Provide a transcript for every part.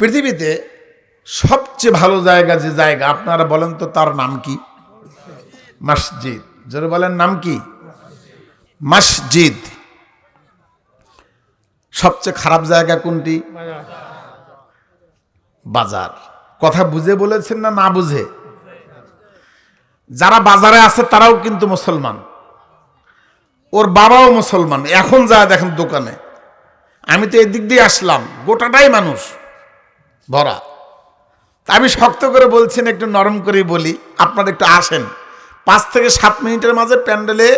পৃথিবীতে সবচেয়ে ভালো জায়গা যে জায়গা, আপনারা বলেন তো তার নাম কি? মসজিদ। যারা বলেন, নাম কি? মসজিদ। সবচেয়ে খারাপ জায়গা কোনটি? বাজার। কথা বুঝে বলেছেন না না বুঝে? যারা বাজারে আছে তারাও কিন্তু মুসলমান। ওর বাবাও মুসলমান। এখন যা দেখেন দোকানে। আমি তো এদিক দিয়ে আসলাম। গোটাটাই মানুষ। ভরা আমি শক্ত করে বলছেন একটু নরম করে বলি, আপনারা একটু আসেন। পাঁচ থেকে সাত মিনিটের মাঝে প্যান্ডেলে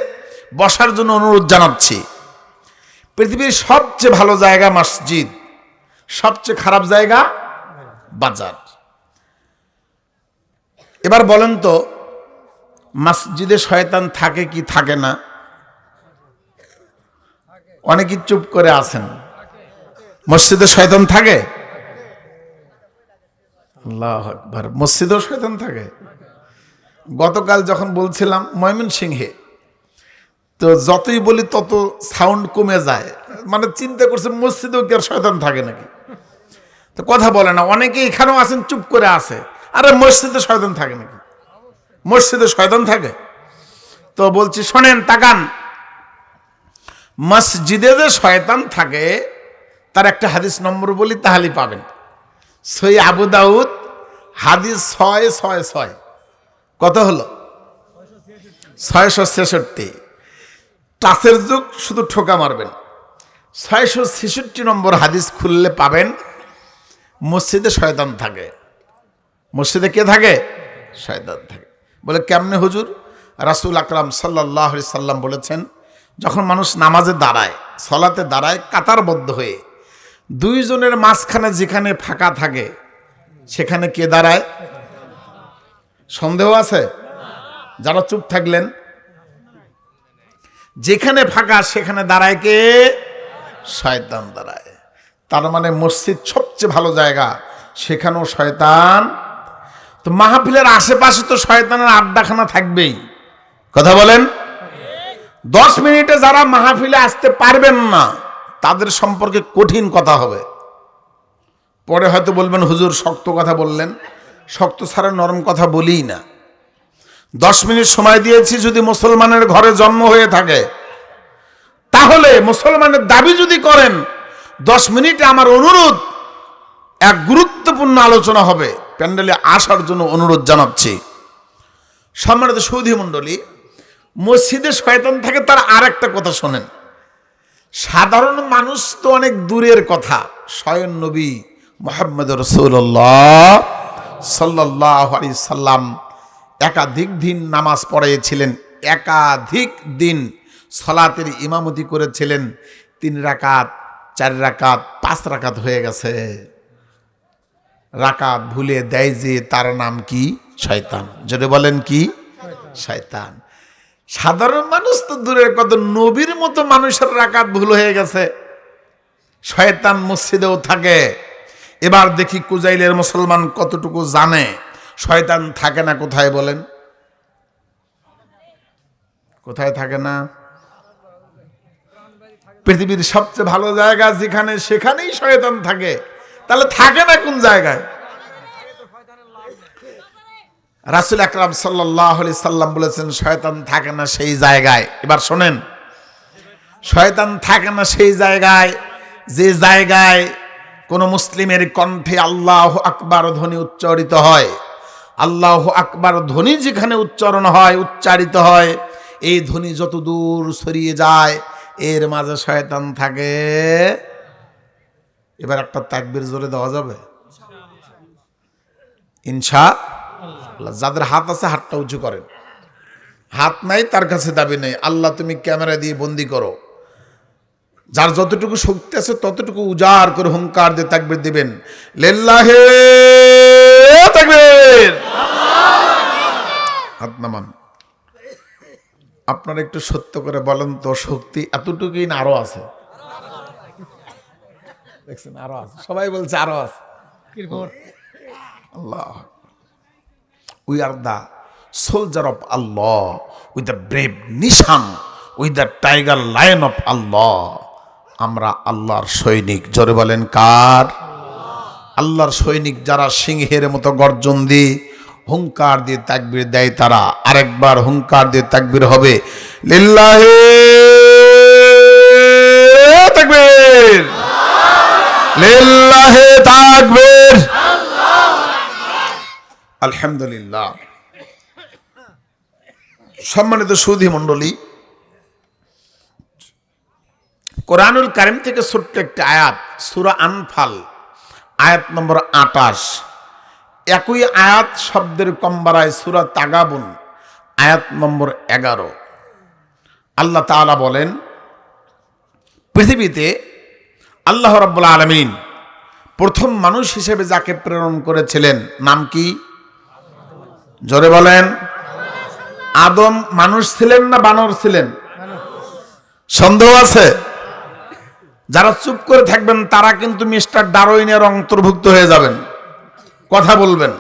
বসার জন্য অনুরোধ জানাচ্ছি। পৃথিবীর সবচেয়ে ভালো জায়গা মসজিদ, সবচেয়ে খারাপ জায়গা বাজার। এবার বলেন তো, মসজিদে শয়তান থাকে কি থাকে না? অনেকেই চুপ করে আছেন। মসজিদে শয়তান থাকে? আল্লাহ আকবার। মসজিদেও শয়তান থাকে। গতকাল যখন বলছিলাম ময়মন সিংহে তো যতই বলি তত সাউন্ড কমে যায়। মানে চিন্তা করছে, মসজিদেও কি আর শয়তান থাকে নাকি? তো কথা বলে না অনেকে এখানেও আছেন, চুপ করে আছে। আরে, মসজিদে শয়তান থাকে নাকি? মসজিদে শয়তান থাকে? তো বলছি, শোনেন, তাকান। মসজিদে যে শয়তান থাকে, তার একটা হাদিস নম্বর বলি, তাহলেই পাবেন। সই আবু দাউদ, হাদিস ছয় ছয় ছয়। কত হলো? ছয়শো ছেষট্টি। টাচের যুগ, শুধু ঠোকা মারবেন। ছয়শো ছেষট্টি নম্বর হাদিস খুললে পাবেন, মসজিদে শয়তান থাকে। মসজিদে কে থাকে? শয়তান থাকে। বলে, কেমনে হুজুর? রাসুল আকরাম সাল্লাহ সাল্লাম বলেছেন, যখন মানুষ নামাজে দাঁড়ায়, সলাতে দাঁড়ায়, কাতারবদ্ধ হয়ে দুইজনের মাঝখানে যেখানে ফাঁকা থাকে, সেখানে কে দাঁড়ায়? সন্দেহ আছে? যারা চুপ থাকলেন। যেখানে ফাঁকা, সেখানে দাঁড়ায় কে? শয়তান দাঁড়ায়। তার মানে মসজিদ সবচেয়ে ভালো জায়গা, সেখানেও শয়তান। তো মাহফিলের আশেপাশে তো শয়তানের আড্ডাখানা থাকবেই। কথা বলেন? দশ মিনিটে যারা মাহফিলে আসতে পারবেন না তাদের সম্পর্কে কঠিন কথা হবে। পরে হয়তো বলবেন, হুজুর, শক্ত কথা বললেন। শক্ত ছাড়া নরম কথা বলিই না। দশ মিনিট সময় দিয়েছি, যদি মুসলমানের ঘরে জন্ম হয়ে থাকে। তাহলে মুসলমানের দাবি যদি করেন, দশ মিনিটে আমার অনুরোধ, এক গুরুত্বপূর্ণ আলোচনা হবে। প্যান্ডেলে আসার জন্য অনুরোধ জানাচ্ছি। সম্মানিত সৌধি মণ্ডলী, মসজিদে শয়তান থাকে, তার আর একটা কথা শোনেন। সাধারণ মানুষ তো অনেক দূরের কথা। স্বয়ং নবী মোহাম্মদ রসুল্লাহ সাল্লাহ আলি সাল্লাম একাধিক দিন নামাজ পড়াইছিলেন একাধিক দিন সলাতের ইমামতি করেছিলেন, তিন রাকাত, চার রাকাত, পাঁচ রাকাত হয়ে গেছে। রাকাত ভুলে দেয় যে তার নাম কি? শয়তান। যদি বলেন কি? শয়তান। সাধারণ মানুষ তো দূরের কত নবীর মতো মানুষের রাকাত ভুল হয়ে গেছে। শয়তান মসজিদেও থাকে। এবার দেখি কুজাইলের মুসলমান কতটুকু জানে, শয়তান থাকে না কোথায় বলেন? কোথায় থাকে না? পৃথিবীর সবচেয়ে ভালো জায়গা যেখানে, সেখানেই শয়তান থাকে। তাহলে থাকে না কোন জায়গায়? রাসুল আকরাম সাল্লাহ সাল্লাম বলেছেন, শয়তান থাকে না সেই জায়গায়। এবার শোনেন, শয়তান থাকে না সেই জায়গায় যে জায়গায় কোন মুসলিমের কণ্ঠে আল্লাহ আকবার ধ্বনি উচ্চারিত হয়। আল্লাহ আকবার ধ্বনি যেখানে উচ্চারণ হয়, উচ্চারিত হয়, এই ধ্বনি যত দূর সরিয়ে যায়, এর মাঝে শয়তান থাকে। এবার একটা তাকবির জোরে দেওয়া যাবে? ইনশা যাদের হাত আছে হাতটা উঁচু করেন। হাত নাই তার কাছে দাবি নেই। আল্লাহ তুমি ক্যামেরা দিয়ে বন্দি করো। যার যতটুকু শক্তি আছে ততটুকু উজাড় করে হুঙ্কার দিয়ে তাকবির দিবেন। লেল্লাহে তাকবীর। হাত নামান। আপনারা একটু সত্য করে বলেন তো শক্তি এতটুকুই না আরও আছে? দেখছেন আরও আছে। সবাই বলছে আরও আছে। আল্লাহ। We are the soldier of Allah with the brave Nishan with the tiger lion of Allah আমরা আল্লাহর সৈনিক। জোরে বলেন কার? আল্লাহর সৈনিক যারা সিংহের মতো গর্জন দিয়ে হুঙ্কার দিয়ে তাকবির দেয় তারা। আরেকবার হুঙ্কার দিয়ে তাকবির হবে। লিল্লাহে তাকবীর। লিল্লাহে তাকবীর। আলহামদুলিল্লাহ। সম্মানিত সুধী মণ্ডলী, কোরআনুল কারিম থেকে ছোট্ট একটি আয়াত, সুরা আনফাল, আয়াত নম্বর আটাশ একই আয়াত শব্দের কম্বারায় সুরা তাগাবুন, আয়াত নম্বর এগারো। আল্লাহ তাআলা বলেন, পৃথিবীতে আল্লাহ রাব্বুল আলমিন প্রথম মানুষ হিসেবে যাকে প্রেরণ করেছিলেন, নাম কি? জোরে বলেন। আদম মানুষ ছিলেন না বানর ছিলেন? সন্দেহ আছে? যারা চুপ করে থাকবেন, তারা কিন্তু মিস্টার ডারোইনের অন্তর্ভুক্ত হয়ে যাবেন। কথা বলবেন।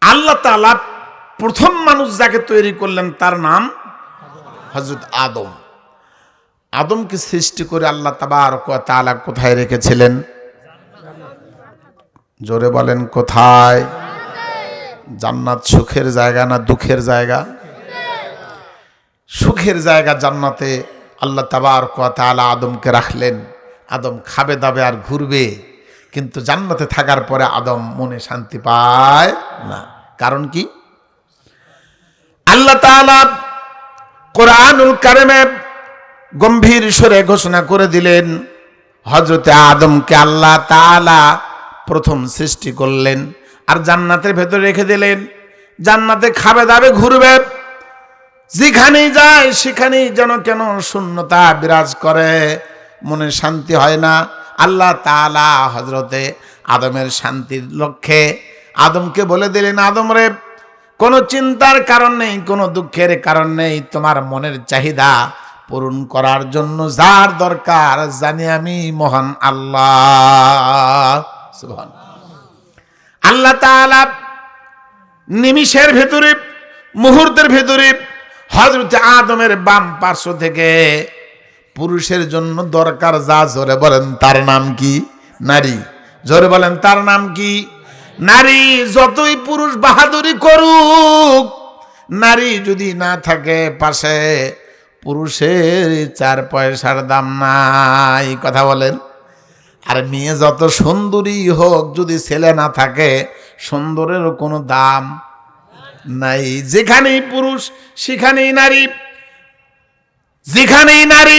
আল্লাহ তালা প্রথম মানুষ যাকে তৈরি করলেন, তার নাম হজরত আদম। আদমকে সৃষ্টি করে আল্লাহ তাবার তাআলা কোথায় রেখেছিলেন? জোরে বলেন, কোথায়? জান্নাত সুখের জায়গা না দুঃখের জায়গা? সুখের জায়গা জান্নাতে আল্লাহ তাবার তাআলা আদমকে রাখলেন। আদম খাবে দাবে আর ঘুরবে। কিন্তু জান্নাতে থাকার পরে আদম মনে শান্তি পায় না। কারণ কি? আল্লাহ তাআলা কোরআনুল কারিমে গম্ভীর সুরে ঘোষণা করে দিলেন হজরতে আদমকে আল্লাহ প্রথম সৃষ্টি করলেন। আর জান্নাতের ভেতরে রেখে দিলেন। জান্নাতে খাবে দাবে ঘুরবে। যেখানেই যায়, সেখানেই যেন কেন শূন্যতা বিরাজ করে। মনে শান্তি হয় না। আল্লাহ তাআলা হজরতে আদমের শান্তির লক্ষ্যে আদমকে বলে দিলেন, আদম রে, কোনো চিন্তার কারণ নেই, কোনো দুঃখের কারণ নেই। তোমার মনের চাহিদা পূরণ করার জন্য যার দরকার, জানি আমি মহান আল্লাহ। আল্লাহ তাআলা নিমিষের ভেতরে, মুহূর্তের ভেতরে হজরত আদমের বাম পার্শ্ব থেকে পুরুষের জন্য দরকার যা জোরে বলেন, তার নাম কি? নারী। জোরে বলেন, তার নাম কি? নারী যতই পুরুষ বাহাদুরি করুক, নারী যদি না থাকে পাশে, পুরুষের চার পয়সার দাম নাই, কথা বলেন। আর মেয়ে যত সুন্দরী হোক, যদি ছেলে না থাকে সুন্দরেরও কোনো দাম নাই। যেখানেই পুরুষ, সেখানেই নারী। যেখানেই নারী,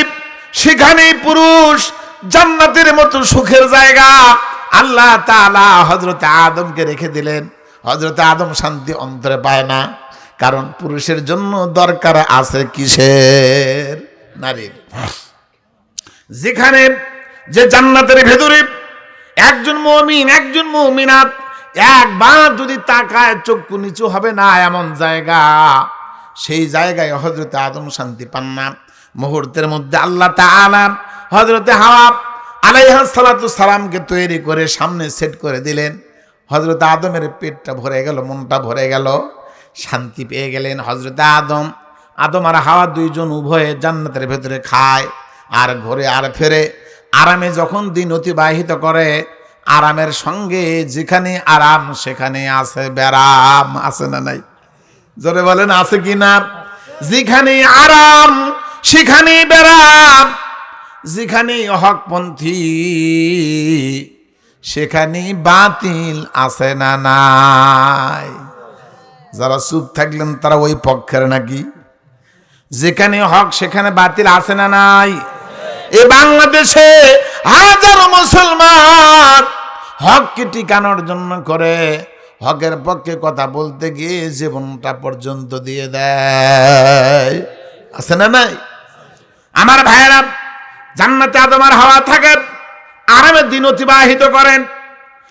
সেখানেই পুরুষ। জান্নাতের মতো সুখের জায়গা আল্লাহ তাআলা হজরতে আদমকে রেখে দিলেন। হজরতে আদম শান্তি অন্তরে পায় না, কারণ পুরুষের জন্য দরকার আছে কিসের? নারীর। যেখানে যে জান্নাতের ভেতরে একজন মমিন, একজন মমিনাত একবার যদি তাকায় চক্ষু নিচু হবে না এমন জায়গা। সেই জায়গায় হজরতে আদম শান্তি পান না। মুহূর্তের মধ্যে আল্লাহ তাআলা হজরতে হাওয়া আলাইহা সালাতু সালামকে তৈরি করে সামনে সেট করে দিলেন। হজরত আদমের পেটটা ভরে গেল, মনটা ভরে গেল। শান্তি পেয়ে গেলেন হজরতে আদম। আদম আর হাওয়া দুইজন উভয়ে জান্নাতের ভেতরে খায়, আর ঘরে আর ফেরে আরামে যখন দিন অতিবাহিত করে, আরামের সঙ্গে যেখানে আরাম, সেখানে আছে ব্যারাম। আছে না নাই? জোরে বলেন, আছে কি না? যেখানে আরাম, সেখানে ব্যারাম। যেখানে হকপন্থী, সেখানে বাতিল আছে না নাই? যারা চুপ থাকলেন, তারা ওই পক্ষের নাকি? যেখানে হক, সেখানে বাতিল আছে না নাই? এ বাংলাদেশে হাজারো মুসলমান হককে টিকানোর জন্য করে, হকের পক্ষে কথা বলতে গিয়ে জীবনটা পর্যন্ত দিয়ে দেয়। আছে না নাই? আমার ভাইয়েরা, জান্নাতে আদমার হাওয়া থাকে আরামের দিন অতিবাহিত করেন।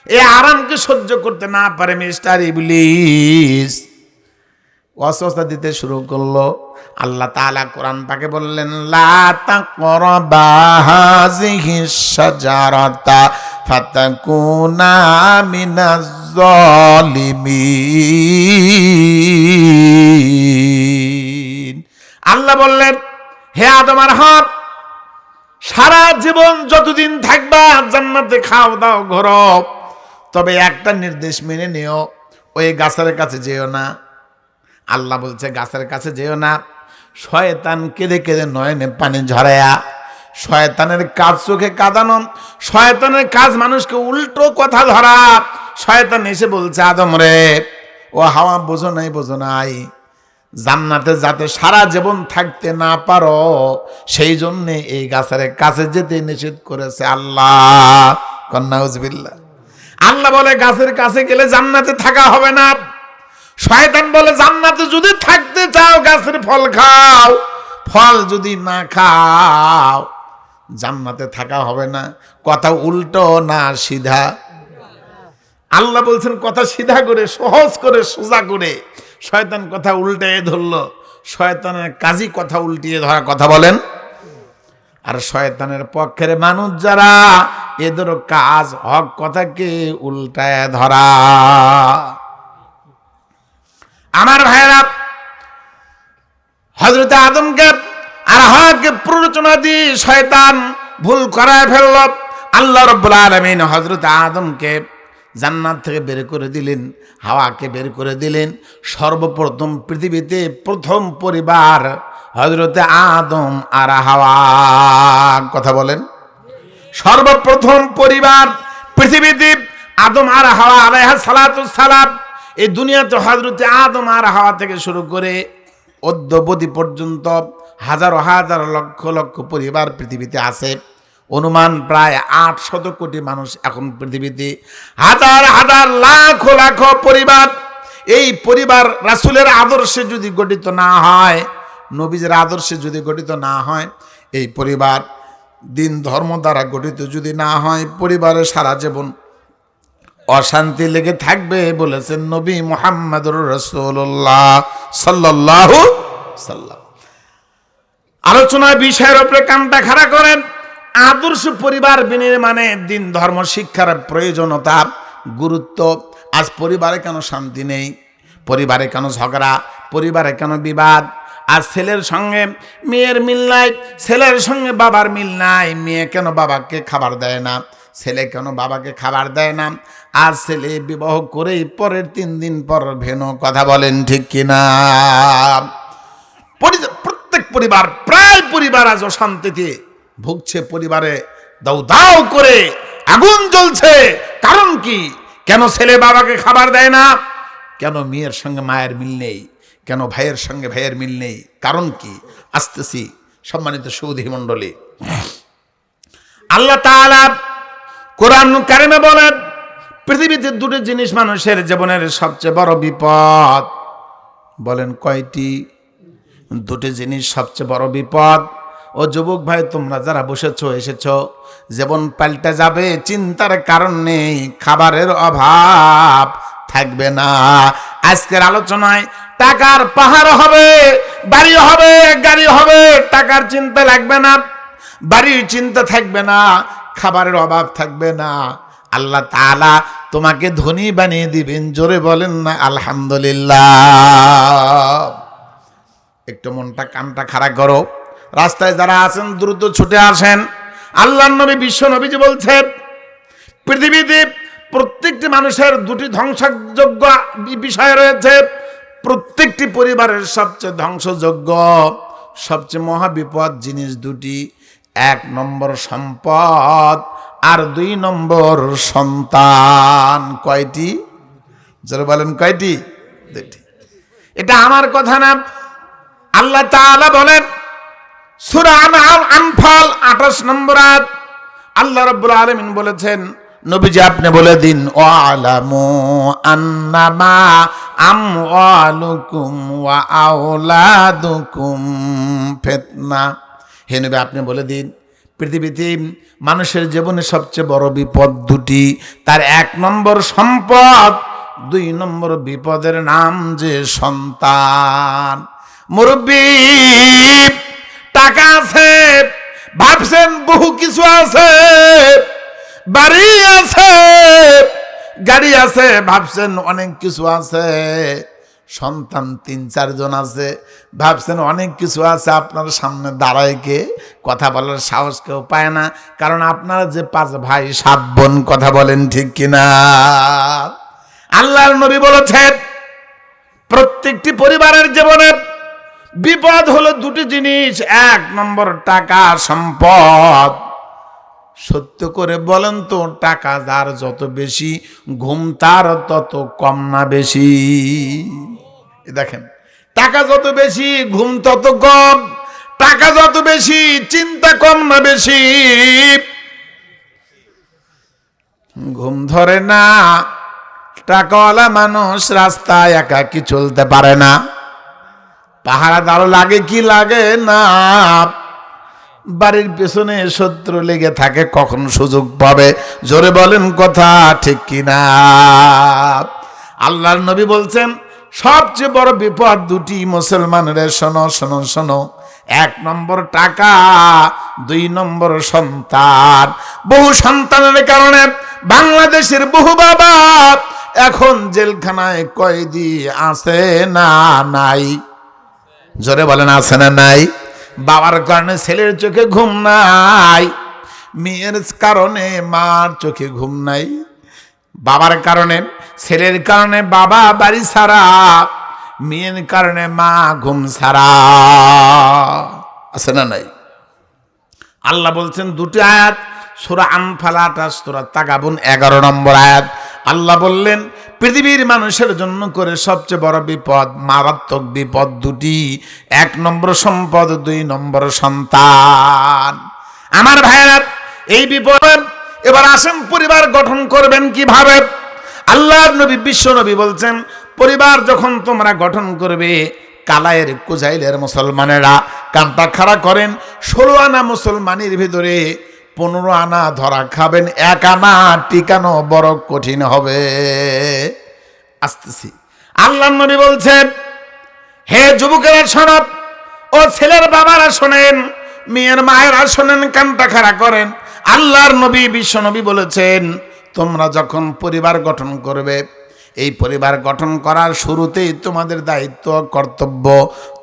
এ আরামকে সহ্য করতে না পারে মিস্টার ইবলিস। অস্বস্থা দিতে শুরু করল। আল্লাহ তাআলা কোরআন পাকে বললেন, লা আল্লাহ বললেন, হে আদম আর হাত, সারা জীবন যতদিন থাকবা জান্নাতে খাও দাও ঘর। তবে একটা নির্দেশ মেনে নিও, ওই গাছের কাছে যেও না। আল্লাহ বলছে, গাছের কাছে যেও না। শয়তান কেঁদে কেঁদে নয়নে পানি ঝরায়া, শয়তানের কাজ চোখে কাঁদানো, শয়তানের কাজ মানুষকে উল্টো কথা ধরা। শয়তান এসে বলছে, আদম রে, ও হাওয়া বোঝো নাই বোঝো নাই। জান্নাতে যাতে সারা জীবন থাকতে না পারো, সেই জন্যে এই গাছের কাছে যেতে নিষেধ করেছে আল্লাহ। কন্যা উজবিল্লা আল্লাহ বলে, গাছের কাছে গেলে জান্নাতে থাকা হবে না। শয়তান বলে, জান্নাতে যদি থাকতে চাও গাছের ফল খাও, ফল যদি না খাও, জান্নাতে থাকা হবে না। কথা উল্টো না সিধা। আল্লাহ বলছেন, কথা সিধা করে, সহজ করে, সোজা করে। শয়তান কথা উল্টে ধরলো। শয়তানের কাজই কথা উল্টিয়ে ধরা, কথা বলেন। আর শয়তানের পক্ষের মানুষ যারা, এদেরও কাজ, হক কথাকে উল্টায় ধরা। আমার ভাইয়েরা হজরত আদমকে আর হাকে প্ররোচনা দিয়ে শয়তান ভুল করায় ফেলল। আল্লাহ রব্বুল আলমিন হজরত আদমকে জান্নাত থেকে বের করে দিলেন, হাওয়াকে বের করে দিলেন। সর্বপ্রথম পৃথিবীতে প্রথম পরিবার হজরতে আদম আর হাওয়া। কথা বলেন। সর্বপ্রথম পরিবার পৃথিবীতে আদম আর হাওয়া আলাইহা সালাতু সালাম। এই দুনিয়াতে হজরতে আদম আর হাওয়া থেকে শুরু করে অদ্যবধি পর্যন্ত হাজারো হাজার লক্ষ লক্ষ পরিবার পৃথিবীতে আছে। অনুমান প্রায় আট শত কোটি মানুষ এখন পৃথিবীতে। হাজার হাজার লাখ লাখ পরিবার। এই পরিবার রাসুলের আদর্শে যদি গঠিত না হয়, নবীজের আদর্শে যদি গঠিত না হয়, এই পরিবার দিন ধর্ম দ্বারা গঠিত যদি না হয়, পরিবারের সারা জীবন অশান্তি লেগে থাকবে বলেছেন নবী মোহাম্মদুর রসুল্লাহ সাল্লাহ আলোচনার বিষয়ের উপরে কানটা খাড়া করেন। আদর্শ পরিবার বিনির্মাণে দিন, ধর্ম, শিক্ষার প্রয়োজনতা গুরুত্ব। আজ পরিবারে কেন শান্তি নেই? পরিবারে কেন ঝগড়া? পরিবারে কেন বিবাদ? আর ছেলের সঙ্গে মেয়ের মিল নাই, ছেলের সঙ্গে বাবার মিল নাই। মেয়ে কেন বাবাকে খাবার দেয় না? ছেলে কেন বাবাকে খাবার দেয় না? আর ছেলে বিবাহ করেই পরের তিন দিন পর ভেনো কথা বলেন, ঠিক কিনা? পরি- প্রত্যেক পরিবার, প্রায় পরিবার আজ অশান্তিতে ভুগছে পরিবারে দাউ দাউ করে আগুন জ্বলছে। কারণ কি? কেন ছেলে বাবাকে খাবার দেয় না? কেন মেয়ের সঙ্গে মায়ের মিল নেই? কেন ভাইয়ের সঙ্গে ভাইয়ের মিল নেই? কারণ কি? আসতেছি সম্মানিত সৌধি মণ্ডলী। আল্লাহ তাআলা কোরআন কারিমে বলেন পৃথিবীতে দুটো জিনিস মানুষের জীবনের সবচেয়ে বড় বিপদ। বলেন কয়টি? দুটি জিনিস সবচেয়ে বড় বিপদ। ও যুবক ভাই, তোমরা যারা বসেছো, এসেছ, জীবন পাল্টে যাবে, চিন্তার কারণ নেই, খাবারের অভাব থাকবে না। আজকের আলোচনায় টাকার পাহাড় হবে, বাড়ি হবে, গাড়ি হবে, টাকার চিন্তা লাগবে না, বাড়ির চিন্তা থাকবে না, খাবারের অভাব থাকবে না। আল্লাহ তাআলা তোমাকে ধনী বানিয়ে দিবেন। জোরে বলেন না, আলহামদুলিল্লাহ। একটু মনটা কানটা খারাপ করো। রাস্তায় যারা আছেন, দ্রুত ছুটে আসেন। আল্লাহ নবী, বিশ্ব নবীজি বলছেন, পৃথিবীতে প্রত্যেকটি মানুষের দুটি ধ্বংসযোগ্য বিষয় রয়েছে। প্রত্যেকটি পরিবারের সবচেয়ে ধ্বংসযোগ্য, সবচেয়ে মহাবিপদ জিনিস দুটি। এক নম্বর সম্পদ আর দুই নম্বর সন্তান কয়টি? যারা বলেন, কয়টি? দুটি এটা আমার কথা না। আল্লাহ তাআলা বলেন, সূরা আনফাল 28 নম্বর আয়াত। আল্লাহ রাব্বুল আলামিন বলেছেন, নবীজি আপনি বলে দিন, ওয়ালামু আন্নামা আমওয়ালুকুম ওয়া আওলাদুকুম ফিতনা। হে নবী, আপনি বলে দিন পৃথিবীতে মানুষের জীবনে সবচেয়ে বড় বিপদ দুটি। তার এক নম্বর সম্পদ, দুই নম্বর বিপদের নাম যে সন্তান। মুরব্বী, টাকা আছে, ভাবছেন বহু কিছু আছে, বাড়ি আছে, গাড়ি আছে, ভাবছেন অনেক কিছু আছে। সন্তান তিন চারজন আছে। ভাবছেন অনেক কিছু আছে, আপনার সামনে দাঁড়ায় কে? কথা বলার সাহস কেউ পায় না। কারণ আপনারা যে পাঁচ ভাই, সাত বোন, কথা বলেন ঠিক কিনা? আল্লাহর নবী বলেছেন, প্রত্যেকটি পরিবারের জীবনে বিপদ হলো দুটি জিনিস। এক নম্বর, টাকা, সম্পদ। সত্য করে বলেন তো, টাকা যার যত বেশি, ঘুম তার তত কম না বেশি। দেখেন, টাকা যত বেশি, ঘুম তত কম, টাকা যত বেশি, চিন্তা কম না বেশি। ঘুম ধরে না, টাকাওয়ালা মানুষ রাস্তায় একাকি চলতে পারে না? পাহারা দাঁড়ো লাগে কি লাগে না? বাড়ির পেছনে শত্রু লেগে থাকে কখন সুযোগ পাবে? জোরে বলেন কথা ঠিক কিনা? আল্লাহর নবী বলছেন, সবচেয়ে বড় বিপদ দুটি মুসলমানের শোনো শোনো শোনো। এক নম্বর টাকা, দুই নম্বর সন্তান। বহু সন্তানের কারণে বাংলাদেশের বহু বাবা এখন জেলখানায় কয়েদি আছে না নাই? জোরে বলেন, আছে না নাই? বাবার কারণে ছেলের চোখে ঘুম নাই, মেয়ের কারণে মার চোখে ঘুম নাই। বাবার কারণে, ছেলের কারণে বাবা বাড়ি ছাড়া, মেয়ের কারণে মা ঘুম ছাড়া। আছে না নাই? আল্লাহ বলছেন দুটি আয়াত, সুরা আনফাল আঠাশ সুরা তাগাবুন এগারো নম্বর আয়াত। আল্লাহ বললেন পৃথিবীর মানুষের জন্য করে সবচেয়ে বড় বিপদ, মারাত্মক বিপদ দুটি। এক নম্বর সম্পদ, দুই নম্বর সন্তান। আমার ভাইয়েরা, এই বিপদ, এবার আসেন পরিবার গঠন করবেন কীভাবে? আল্লাহ নবী, বিশ্ব নবী বলছেন, পরিবার যখন তোমরা গঠন করবে কালায়ের কুজাইলের মুসলমানেরা কান্তা খাড়া করেন। ষোলো আনা মুসলমানের ভিতরে পনেরো আনা ধরা খাবেন, এক আনা টিকানো বড় কঠিন হবে। আসতেছি। আল্লাহ নবী বলছেন, হে যুবকেরা শোনব ও ছেলের বাবারা শোনেন, মেয়ের মায়েরা শোনেন, কানটা খাড়া করেন। আল্লাহর নবী, বিশ্ব নবী বলেছেন, তোমরা যখন পরিবার গঠন করবে এই পরিবার গঠন করার শুরুতেই তোমাদের দায়িত্ব, কর্তব্য,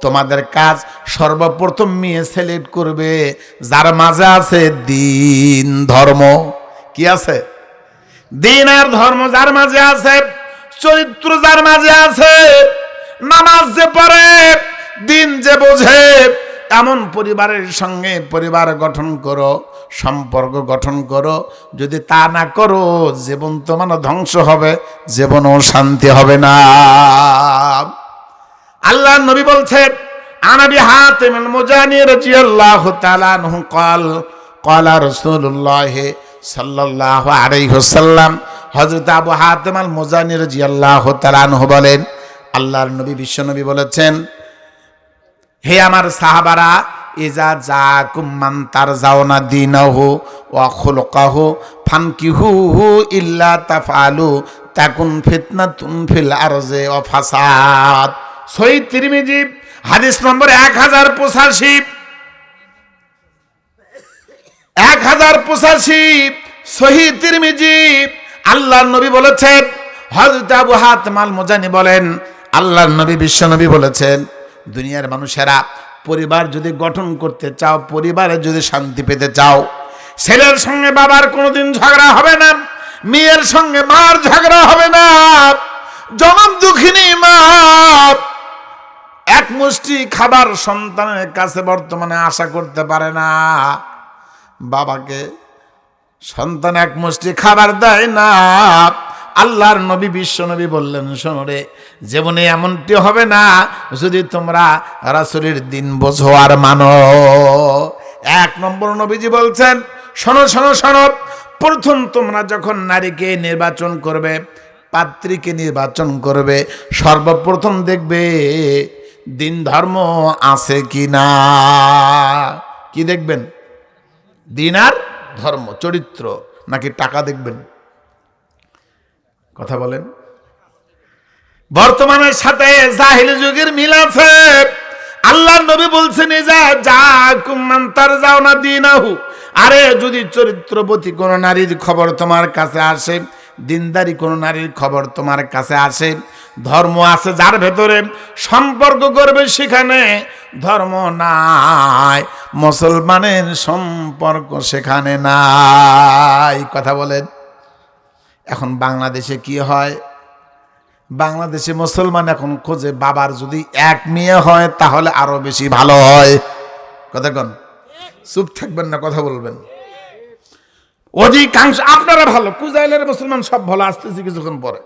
তোমাদের কাজ সর্বপ্রথম মেয়ে সিলেক্ট করবে। যার মাঝে আছে দিন, ধর্ম। কি আছে? দিন আর ধর্ম যার মাঝে আছে, চরিত্র যার মাঝে আছে, নামাজ যে পড়ে, দিন যে বোঝে এমন পরিবারের সঙ্গে পরিবার গঠন করো সম্পর্ক গঠন করো যদি তা না করো জীবন তো মানে ধ্বংস হবে জীবনও শান্তি হবে না আল্লাহ নবী বলছেন আনাবি হাতিমুল মুজানি রাদিয়াল্লাহু তাআলা আনহু قال قال رسول الله সাল্লাল্লাহু আলাইহি ওয়াসাল্লাম হযরত আবু হাতিম আল মুজানি রাদিয়াল্লাহু তাআলা আনহু বলেন আল্লাহর নবী বিশ্বনবী বলেছেন হে আমার সাহাবারা, ইজা যা কুম্মান তার যাওনা দিনাহু ওয়া খুলকাহু ফানকিহু ইল্লা তাফআলু, তাকুন ফিতনাতুন ফিল আরজে ওয়া ফাসাদ। সহিহ তিরমিজি, হাদিস নম্বর এক হাজার পঁচাশি। এক হাজার পঁচাশি, সহি তিরমিজি আল্লাহর নবী বলেছেন, হযরত আবু হাতমাল মোজানি বলেন, আল্লাহর নবী, বিশ্ব নবী বলেছেন দুনিয়ার মানুষেরা, পরিবার যদি গঠন করতে চাও, পরিবারে যদি শান্তি পেতে চাও, ছেলের সঙ্গে বাবার কোনোদিন ঝগড়া হবে না, মেয়ের সঙ্গে মার ঝগড়া হবে না, জনম দুঃখিনী মা। এক মুষ্টি খাবার সন্তানের কাছে বর্তমানে আশা করতে পারে না। বাবাকে সন্তান এক মুষ্টি খাবার দেয় না। আল্লাহর নবী, বিশ্ব নবী বললেন, শোনো রে, জীবনে এমনটি হবে না, যদি তোমরা রাসুলের দিন বোঝো আর মানো। এক নম্বর নবীজি বলছেন, শোনো শোনো শোনো, প্রথম তোমরা যখন নারীকে নির্বাচন করবে, পাত্রীকে নির্বাচন করবে, সর্বপ্রথম দেখবে দিন ধর্ম আছে কি না। কি দেখবেন? দিন আর ধর্ম, চরিত্র, নাকি টাকা দেখবেন? কথা বলেন। বর্তমানের সাথে জাহিল যুগের মিল আছে। নবী বলছেন যা যা কুম্মান তার যাও না আরে, যদি চরিত্রবতী কোন নারীর খবর তোমার কাছে আসে, দিনদারি কোন নারীর খবর তোমার কাছে আসে, ধর্ম আছে যার ভেতরে সম্পর্ক করবে সেখানে, ধর্ম নাই, মুসলমানের সম্পর্ক সেখানে নাই। কথা বলেন। এখন বাংলাদেশে কি হয়? বাংলাদেশে মুসলমান এখন খোঁজে, বাবার যদি এক মেয়ে হয় তাহলে আরও বেশি ভালো হয়। কথা কন। চুপ থাকবেন না, কথা বলবেন। অধিকাংশ আপনারা ভালো, কুজাইলের মুসলমান সব ভালো, আসতেছে কিছুক্ষণ পরে।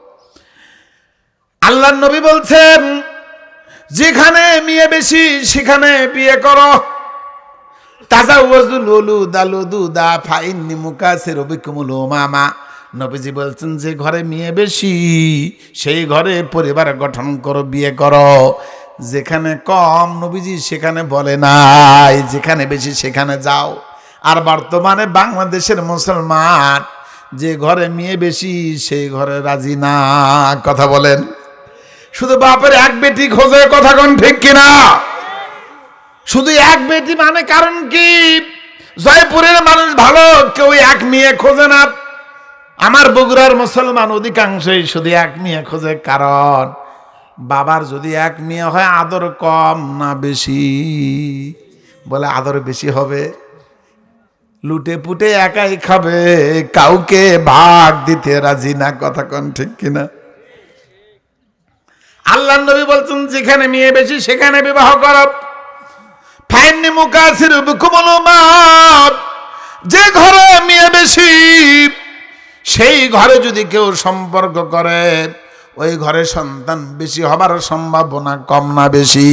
আল্লাহ নবী বলছেন, যেখানে মেয়ে বেশি, সেখানে বিয়ে করো। তাজা ওয়াজুল ওলু দালু দুদা ফাইন্নি মুকাসের অবিকুমুল মামা নবীজি বলছেন, যে ঘরে মেয়ে বেশি, সেই ঘরে পরিবার গঠন করো, বিয়ে করো। যেখানে কম নবীজি সেখানে বলে নাই, যেখানে বেশি সেখানে যাও। আর বর্তমানে বাংলাদেশের মুসলমান, যে ঘরে মেয়ে বেশি, সেই ঘরে রাজি না। কথা বলেন। শুধু বাপের এক বেটি খোঁজে কথা কোন ঠিক কিনা? শুধু এক বেটি মানে কারণ কি? জয়পুরের মানুষ ভালো, কেউ এক মেয়ে খোঁজে না। আমার বগুড়ার মুসলমান অধিকাংশই শুধু এক মেয়ে খোঁজে, কারণ বাবার যদি এক মেয়ে হয়, আদর কম না বেশি? বলে আদর বেশি হবে? লুটে পুটে একাই খাবে, কাউকে ভাগ দিতে রাজি না, কথা কন ঠিক কিনা? আল্লাহ নবী বলছেন, যেখানে মেয়ে বেশি, সেখানে বিবাহ কর। ফাইননি মুকাসির যে ঘরে মেয়ে বেশি সেই ঘরে যদি কেউ সম্পর্ক করে, ওই ঘরে সন্তান বেশি হবার সম্ভাবনা কম না বেশি।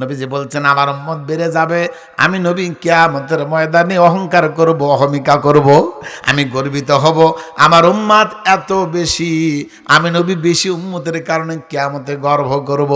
নবীজি বলছেন, আমার উম্মত বেড়ে যাবে, আমি নবী কিয়ামতের ময়দানে অহংকার করব, অহমিকা করব, আমি গর্বিত হব। আমার উম্মাদ এত বেশি, আমি নবী বেশি উম্মতের কারণে কিয়ামতে গর্ব করব।